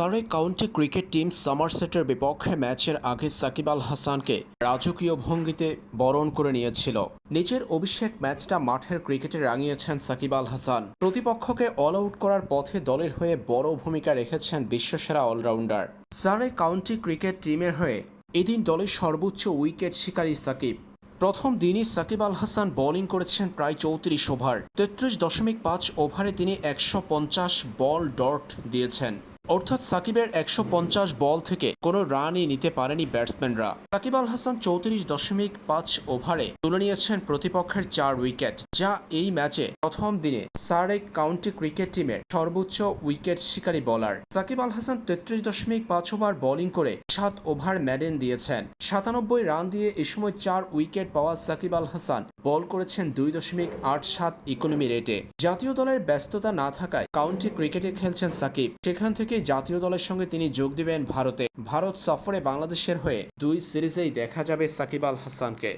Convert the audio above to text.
সারে county cricket team সামারসেটের বিপক্ষে ম্যাচের আগে সাকিব আল হাসানকে রাজকীয় ভঙ্গিতে বরণ করে নিয়েছিল। নিজের অভিষেক ম্যাচটা মাঠের ক্রিকেটে রাঙিয়েছেন সাকিব আল হাসান। প্রতিপক্ষকে অল আউট করার পথে দলের হয়ে বড় ভূমিকা রেখেছেন বিশ্বসেরা all rounder Surrey county cricket টিমের হয়ে এদিন দলের সর্বোচ্চ উইকেট শিকারী সাকিব। প্রথম দিনই সাকিব আল হাসান বোলিং করেছেন প্রায় চৌত্রিশ ওভার তেত্রিশ দশমিক পাঁচ ওভারে তিনি একশো পঞ্চাশ বল ডট দিয়েছেন। অর্থাৎ সাকিবের একশো পঞ্চাশ বল থেকে কোনো রানই নিতে পারেনি ব্যাটসম্যানরা। সাকিব আল হাসান চৌত্রিশ দশমিক পাঁচ ওভারে তুলে নিয়েছেন প্রতিপক্ষের চার উইকেট, যা এই ম্যাচে প্রথম দিনে সারেক কাউন্টি ক্রিকেট টিমের সর্বোচ্চ উইকেট শিকারী বোলার। সাকিব আল হাসান তেত্রিশ দশমিক পাঁচ ওভার বোলিং করে সাত ওভার ম্যাডেন দিয়েছেন। সাতানব্বই রান দিয়ে এ সময় চার উইকেট পাওয়া সাকিব আল হাসান বল করেছেন দুই দশমিক আট সাত ইকোনমি রেটে। জাতীয় দলের ব্যস্ততা না থাকায় কাউন্টি ক্রিকেটে খেলছেন সাকিব। সেখান থেকে জাতীয় দলের সঙ্গে তিনি যোগ দিবেন ভারতে। ভারত সফরে বাংলাদেশের হয়ে দুই সিরিজেই দেখা যাবে সাকিব আল হাসানকে।